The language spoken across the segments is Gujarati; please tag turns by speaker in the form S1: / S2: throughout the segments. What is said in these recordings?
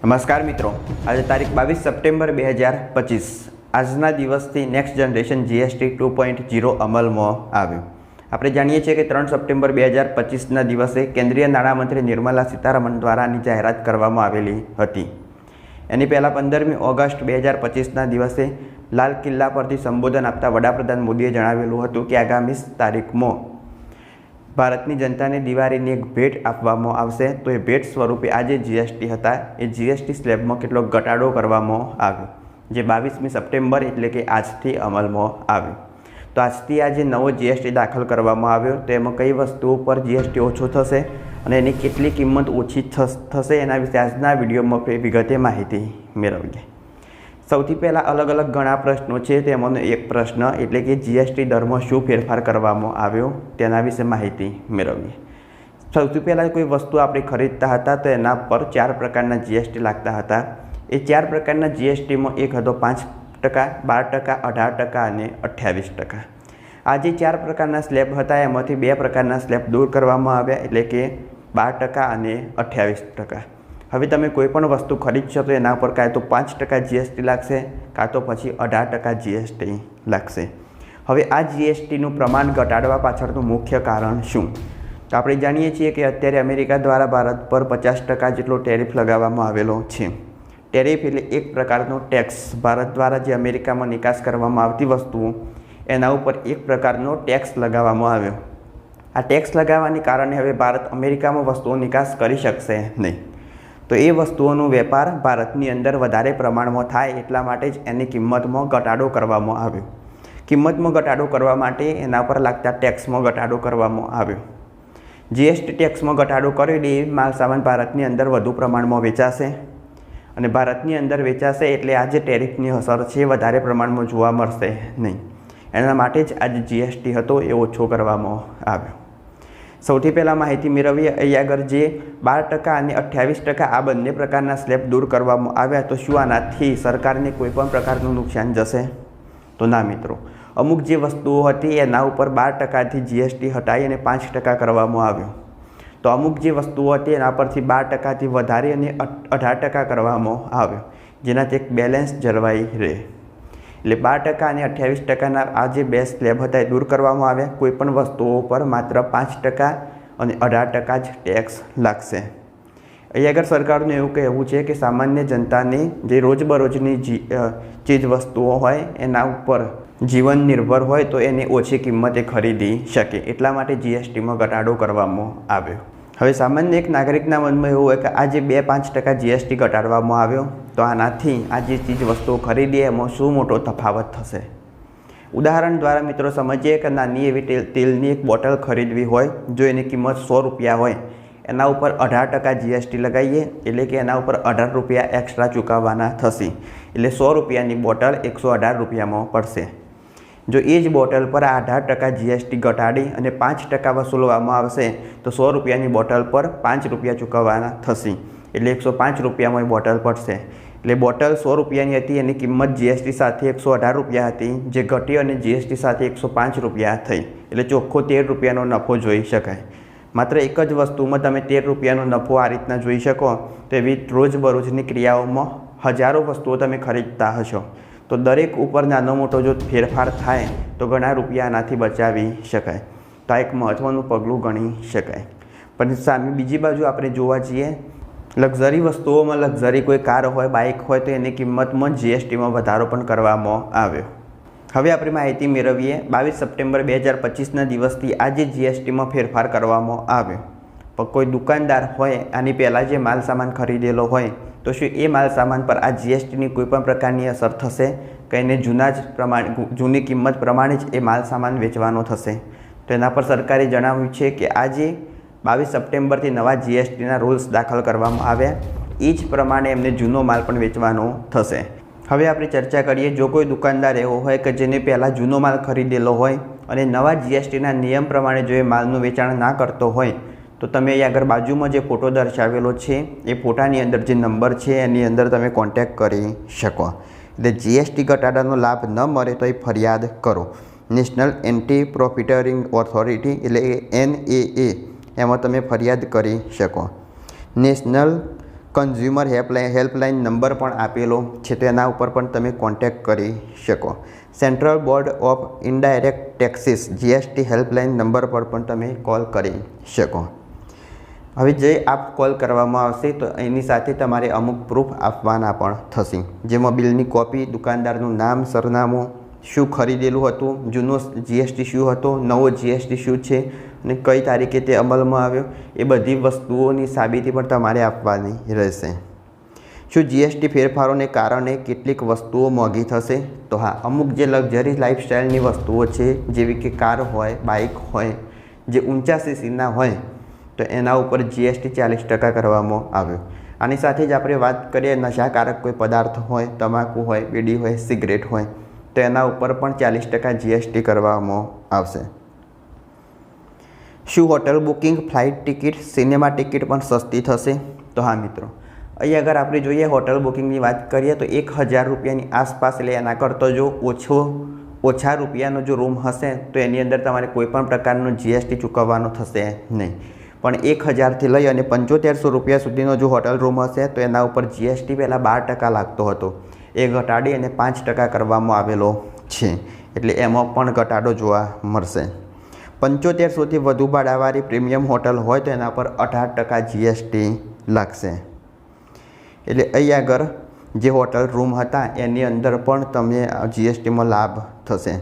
S1: નમસ્કાર મિત્રો. આજે તારીખ બાવીસ સપ્ટેમ્બર બે હજાર પચીસ. આજના દિવસથી next generation GST two point zero અમલમાં આવ્યું. આપણે જાણીએ છીએ કે ત્રણ સપ્ટેમ્બર બે હજાર પચીસના દિવસે કેન્દ્રીય નાણામંત્રી નિર્મલા સીતારમણ દ્વારા આની જાહેરાત કરવામાં આવેલી હતી. એની પહેલાં પંદરમી ઓગસ્ટ બે હજાર પચીસના દિવસે લાલ કિલ્લા પરથી સંબોધન આપતા વડાપ્રધાન મોદીએ જણાવેલું હતું કે આગામી તારીખમાં ભારતની જનતાને દિવાળીની એક ભેટ આપવામાં આવશે. તો એ ભેટ સ્વરૂપે આજે જીએસટી હતા. એ જીએસટી સ્લેબમાં કેટલો ઘટાડો કરવામાં આવ્યો, જે બાવીસમી સપ્ટેમ્બર એટલે કે આજથી અમલમાં આવ્યો. તો આજથી આજે નવો જીએસટી દાખલ કરવામાં આવ્યો. તો એમાં કઈ વસ્તુઓ પર જીએસટી ઓછો થશે અને એની કેટલી કિંમત ઓછી થશે એના વિશે આજના વિડીયોમાં વિગતે માહિતી મેળવીએ. સૌથી પહેલાં અલગ અલગ ઘણા પ્રશ્નો છે. તેમાંનો એક પ્રશ્ન એટલે કે જીએસટી દરમાં શું ફેરફાર કરવામાં આવ્યો? તેના વિશે માહિતી મેળવીએ. સૌથી પહેલાં કોઈ વસ્તુ આપણે ખરીદતા હતા તો એના પર ચાર પ્રકારના જીએસટી લાગતા હતા. એ ચાર પ્રકારના જીએસટીમાં એક હતો પાંચ ટકા, બાર ટકા, અઢાર ટકા અને અઠ્યાવીસ ટકા. આ જે ચાર પ્રકારના સ્લેબ હતા એમાંથી બે પ્રકારના સ્લેબ દૂર કરવામાં આવ્યા એટલે કે બાર ટકા અને અઠ્યાવીસ ટકા. હવે તમે કોઈ પણ વસ્તુ ખરીદશો તો એના પર કાં તો પાંચ ટકા જીએસટી લાગશે, કાં તો પછી અઢાર ટકા જીએસટી લાગશે. હવે આ જીએસટીનું પ્રમાણ ઘટાડવા પાછળનું મુખ્ય કારણ શું? તો આપણે જાણીએ છીએ કે અત્યારે અમેરિકા દ્વારા ભારત પર પચાસ ટકા જેટલો ટેરિફ લગાવવામાં આવેલો છે. ટેરિફ એટલે એક પ્રકારનો ટેક્સ. ભારત દ્વારા જે અમેરિકામાં નિકાસ કરવામાં આવતી વસ્તુઓ, એના ઉપર એક પ્રકારનો ટેક્સ લગાવવામાં આવ્યો. આ ટેક્સ લગાવવાને કારણે હવે ભારત અમેરિકામાં વસ્તુઓ નિકાસ કરી શકશે નહીં. તો એ વસ્તુઓનો વેપાર ભારતની અંદર વધારે પ્રમાણમાં થાય એટલા માટે જ એની કિંમતમાં ઘટાડો કરવામાં આવ્યો. કિંમતમાં ઘટાડો કરવા માટે એના પર લાગતા ટેક્સમાં ઘટાડો કરવામાં આવ્યો. જીએસટી ટેક્સમાં ઘટાડો કર્યો એ માલ સામાન ભારતની અંદર વધુ પ્રમાણમાં વેચાશે. અને ભારતની અંદર વેચાશે એટલે આ જે ટેરિફની અસર છે વધારે પ્રમાણમાં જોવા મળશે નહીં. એના માટે જ આજે જીએસટી હતો એ ઓછો કરવામાં આવ્યો. સૌથી પહેલાં માહિતી મેળવીએ અહીં આગળ જે બાર ટકા અને અઠ્યાવીસ ટકા આ બંને પ્રકારના સ્લેબ દૂર કરવામાં આવ્યા તો શું આનાથી સરકારને કોઈ પણ પ્રકારનું નુકસાન જશે? તો ના મિત્રો, અમુક જે વસ્તુઓ હતી એના ઉપર બાર ટકાથી જીએસટી હટાવી અને પાંચ ટકા કરવામાં આવ્યો. તો અમુક જે વસ્તુઓ હતી એના પરથી બાર ટકાથી વધારી અને અઢાર ટકા કરવામાં આવ્યો. જેનાથી એક બેલેન્સ જળવાઈ રહે. એટલે બાર ટકા અને અઠ્યાવીસ ટકાના આ જે બે સ્લેબ હતા એ દૂર કરવામાં આવ્યા. કોઈપણ વસ્તુઓ પર માત્ર પાંચ ટકા અને અઢાર ટકા જ ટેક્સ લાગશે. અહીં આગળ સરકારનું એવું કહેવું છે કે સામાન્ય જનતાની જે રોજબરોજની ચીજ વસ્તુઓ હોય એના ઉપર જીવન નિર્ભર હોય તો એને ઓછી કિંમતે ખરીદી શકે. એટલા માટે જીએસટીમાં ઘટાડો કરવામાં આવ્યો. હવે સામાન્ય એક નાગરિકના મનમાં એવું હોય કે આ જે બે પાંચ ટકા જીએસટી ઘટાડવામાં આવ્યો, તો આનાથી આ જે ચીજ વસ્તુઓ ખરીદીએ, એમાં શું મોટો તફાવત થશે? ઉદાહરણ દ્વારા મિત્રો સમજીએ કે નાની એવી તેલ, તેલની એક બોટલ ખરીદવી હોય, જો એની કિંમત સો રૂપિયા હોય, એના ઉપર અઢાર ટકા જીએસટી લગાવીએ, એટલે કે એના ઉપર અઢાર રૂપિયા એક્સ્ટ્રા ચૂકવવાના થશે. એટલે સો રૂપિયાની બોટલ એકસો અઢાર રૂપિયામાં પડશે. જો એ જ બોટલ પર આ અઢાર ટકા જીએસટી ઘટાડી અને પાંચ ટકા વસૂલવામાં આવશે, તો સો રૂપિયાની બોટલ પર પાંચ રૂપિયા ચૂકવવાના થશે. એટલે એકસો પાંચ રૂપિયામાં એ બોટલ પડશે. એટલે બોટલ સો રૂપિયાની હતી, એની કિંમત જીએસટી સાથે એકસો અઢાર રૂપિયા હતી, જે ઘટી અને જીએસટી સાથે એકસો પાંચ રૂપિયા થઈ. એટલે ચોખ્ખો તેર રૂપિયાનો નફો જોઈ શકાય. માત્ર એક જ વસ્તુમાં તમે તેર રૂપિયાનો નફો આ રીતના જોઈ શકો, તો એવી રોજબરોજની ક્રિયાઓમાં હજારો વસ્તુઓ તમે ખરીદતા હશો. તો દરેક ઉપર નાનો મોટો જો ફેરફાર થાય, તો ઘણા રૂપિયા આનાથી બચાવી શકાય. તો આ એક મહત્ત્વનું પગલું ગણી શકાય. પણ સામે બીજી બાજુ આપણે જોવા જઈએ, લક્ઝરી વસ્તુઓમાં લક્ઝરી કોઈ કાર હોય, બાઇક હોય, તો એની કિંમતમાં જીએસટીમાં વધારો પણ કરવામાં આવ્યો. હવે આપણે માહિતી મેળવીએ, બાવીસ સપ્ટેમ્બર બે હજાર પચીસના દિવસથી આજે જીએસટીમાં ફેરફાર કરવામાં આવ્યો. પણ કોઈ દુકાનદાર હોય, આની પહેલાં જે માલ સામાન ખરીદેલો હોય તો શું એ માલ સામાન પર આ જીએસટીની કોઈ પણ પ્રકારની અસર થશે? કે એને જૂના જ પ્રમાણે જૂની કિંમત પ્રમાણે જ એ માલ સામાન વેચવાનો થશે. તો એના પર સરકારે જણાવ્યું છે કે આજે બાવીસ સપ્ટેમ્બરથી નવા જીએસટીના રૂલ્સ દાખલ કરવામાં આવ્યા. એ જ પ્રમાણે એમને જૂનો માલ પણ વેચવાનો થશે. હવે આપણે ચર્ચા કરીએ, જો કોઈ દુકાનદાર એવો હોય કે જેને પહેલાં જૂનો માલ ખરીદેલો હોય અને નવા જીએસટીના નિયમ પ્રમાણે જો એ માલનું વેચાણ ના કરતો હોય તો તમે અહીં આગળ બાજુમાં જે ફોટો દર્શાવેલો છે, એ ફોટાની અંદર જે નંબર છે, એની અંદર તમે કોન્ટેક્ટ કરી શકો. એટલે જીએસટી ઘટાડાનો લાભ ન મળે તો એ ફરિયાદ કરો. નેશનલ એન્ટી પ્રોફિટરિંગ ઓથોરિટી એટલે એન એ એમાં તમે ફરિયાદ કરી શકો. National consumer helpline helpline number પણ આપેલો છે, તો એના ઉપર પણ તમે કોન્ટેક્ટ કરી શકો. Central board of indirect taxes GST helpline number પર પણ તમે કોલ કરી શકો. હવે જે આપ કોલ કરવામાં આવશે તો એની સાથે તમારે અમુક પ્રૂફ આપવાના પણ થશે. જેમાં બિલની કોપી દુકાનદારનું નામ, સરનામું, શું ખરીદેલું હતું, જૂનો જીએસટી શું હતો, નવો જીએસટી શું છે, અને કઈ તારીખે તે અમલમાં આવ્યો, એ બધી વસ્તુઓની સાબિતી પણ તમારે આપવાની રહેશે. શું જીએસટી ફેરફારોને કારણે કેટલીક વસ્તુઓ મોંઘી થશે? તો હા, અમુક જે લક્ઝરી લાઇફસ્ટાઇલની વસ્તુઓ છે, જેવી કે કાર હોય બાઇક હોય, જે ઊંચા સીસીના હોય તો એના ઉપર જીએસટી ચાલીસ ટકા કરવામાં આવ્યો. આની સાથે જ આપણે વાત કરીએ, નશાકારક કોઈ પદાર્થ હોય, તમાકુ હોય, બીડી હોય, સિગરેટ હોય, તો એના ઉપર પણ ચાલીસ ટકા જીએસટી કરવામાં આવશે. શું hotel booking, flight ticket, cinema ticket પણ સસ્તી થશે? તો હા, મિત્રો. અહીં અગર આપણે જોઈએ હોટલ બુકિંગની વાત કરીએ, તો એક હજાર રૂપિયાની આસપાસ એટલે એના કરતો જો ઓછો, ઓછા રૂપિયાનો જો રૂમ હશે, તો એની અંદર તમારે કોઈપણ પ્રકારનું જીએસટી ચૂકવવાનો થશે નહીં. પણ એક હજારથી લઈ અને પંચોતેરસો રૂપિયા સુધીનો જો હોટલ રૂમ હશે, તો એના ઉપર જીએસટી પહેલાં બાર ટકા લાગતો હતો. એ ઘટાડી અને પાંચ ટકા કરવામાં આવેલો છે. એટલે એમાં પણ ઘટાડો જોવા મળશે. પંચોતેરસોથી વધુ ભાડાવાળી પ્રીમિયમ હોટલ હોય તો એના પર અઢાર ટકા જીએસટી લાગશે. એટલે અહીં આગળ જે હોટલ રૂમ હતા, એની અંદર પણ તમને જીએસટીમાં લાભ થશે.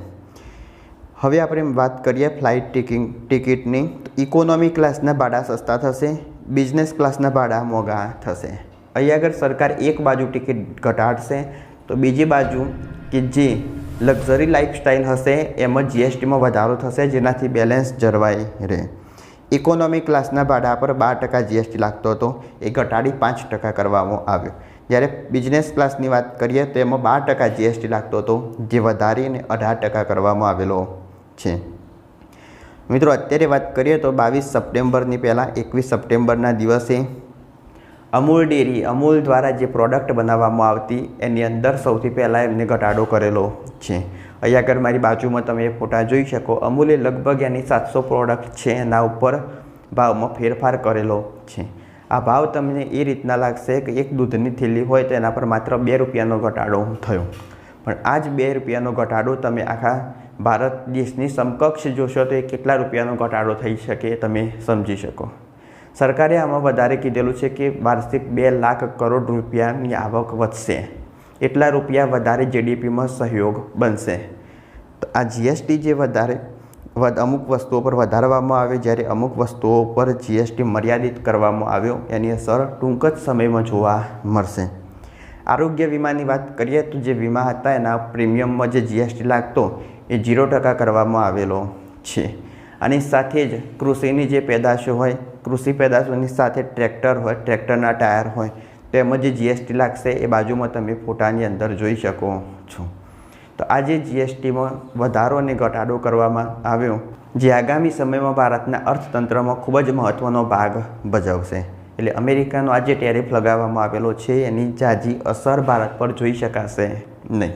S1: હવે આપણે વાત કરીએ ફ્લાઇટ ટિકિંગ ટિકિટની ઇકોનોમી ક્લાસના ભાડા સસ્તા થશે બિઝનેસ ક્લાસના ભાડા મોંઘા થશે. અહીં આગળ સરકાર એક બાજુ ટિકિટ ઘટાડશે, તો બીજી બાજુ કે જે લક્ઝરી લાઇફસ્ટાઇલ હશે, એમાં જીએસટીમાં વધારો થશે, જેનાથી બેલેન્સ જળવાઈ રહે. ઇકોનોમી ક્લાસના ભાડા પર બાર ટકા જીએસટી લાગતો હતો, એ ઘટાડી પાંચ ટકા કરવામાં આવ્યો. જ્યારે બિઝનેસ ક્લાસની વાત કરીએ, તો એમાં બાર ટકા જીએસટી લાગતો હતો, જે વધારીને અઢાર ટકા કરવામાં આવેલો છે. મિત્રો, અત્યારે વાત કરીએ તો બાવીસ સપ્ટેમ્બરની પહેલાં એકવીસ સપ્ટેમ્બરના દિવસે અમૂલ ડેરી, અમૂલ દ્વારા જે પ્રોડક્ટ બનાવવામાં આવતી એની અંદર સૌથી પહેલાં એમને ઘટાડો કરેલો છે. અહીંયા આગળ મારી બાજુમાં તમે એ ફોટા જોઈ શકો. અમૂલે લગભગ એની સાતસો પ્રોડક્ટ છે, એના ઉપર ભાવમાં ફેરફાર કરેલો છે. આ ભાવ તમને એ રીતના લાગશે કે એક દૂધની થેલી હોય તો એના પર માત્ર બે રૂપિયાનો ઘટાડો થયો. પણ આ જ બે રૂપિયાનો ઘટાડો તમે આખા ભારત દેશની સમકક્ષ જોશો તો એ કેટલા રૂપિયાનો ઘટાડો થઈ શકે તમે સમજી શકો. સરકારે આમાં વધારે કીધેલું છે કે વાર્ષિક બે લાખ કરોડ રૂપિયાની આવક વધશે. એટલા રૂપિયા વધારે જીડીપીમાં સહયોગ બનશે. તો આ જીએસટી જે વધારે, વધ, અમુક વસ્તુઓ પર વધારવામાં આવે, જ્યારે અમુક વસ્તુઓ પર જીએસટી મર્યાદિત કરવામાં આવ્યો, એની અસર ટૂંક જ સમયમાં જોવા મળશે. આરોગ્ય વીમાની વાત કરીએ તો જે વીમા હતા એના પ્રીમિયમમાં જે જીએસટી લાગતો એ ઝીરો ટકા કરવામાં આવેલો છે. આની સાથે જ કૃષિની જે પેદાશો હોય, કૃષિ પેદાશોની સાથે ટ્રેક્ટર હોય, ટ્રેક્ટરના ટાયર હોય, તેમજ જે જીએસટી લાગશે એ બાજુમાં તમે ફોટાની અંદર જોઈ શકો છો. તો આજે જીએસટીમાં વધારો અને ઘટાડો કરવામાં આવ્યો, જે આગામી સમયમાં ભારતના અર્થતંત્રમાં ખૂબ જ મહત્ત્વનો ભાગ ભજવશે. એટલે અમેરિકાનો આ જે ટેરિફ લગાવવામાં આવેલો છે, એની જાજી અસર ભારત પર જોઈ શકાશે નહીં.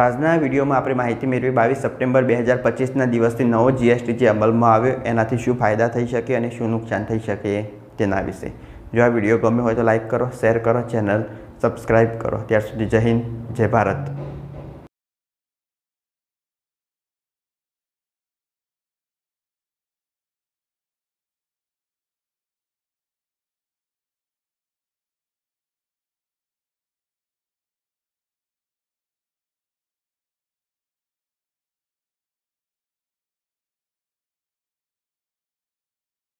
S1: આજના વિડીયોમાં આપણે માહિતી મેળવી બાવીસ સપ્ટેમ્બર બે હજાર પચીસના દિવસથી નવો જીએસટી જે અમલમાં આવ્યો, એનાથી શું ફાયદા થઈ શકે અને શું નુકસાન થઈ શકે તેના વિશે. જો આ વીડિયો ગમ્યો હોય તો લાઇક કરો, શેર કરો, ચેનલ સબસ્ક્રાઈબ કરો. ત્યાર સુધી જય હિન્દ, જય ભારત.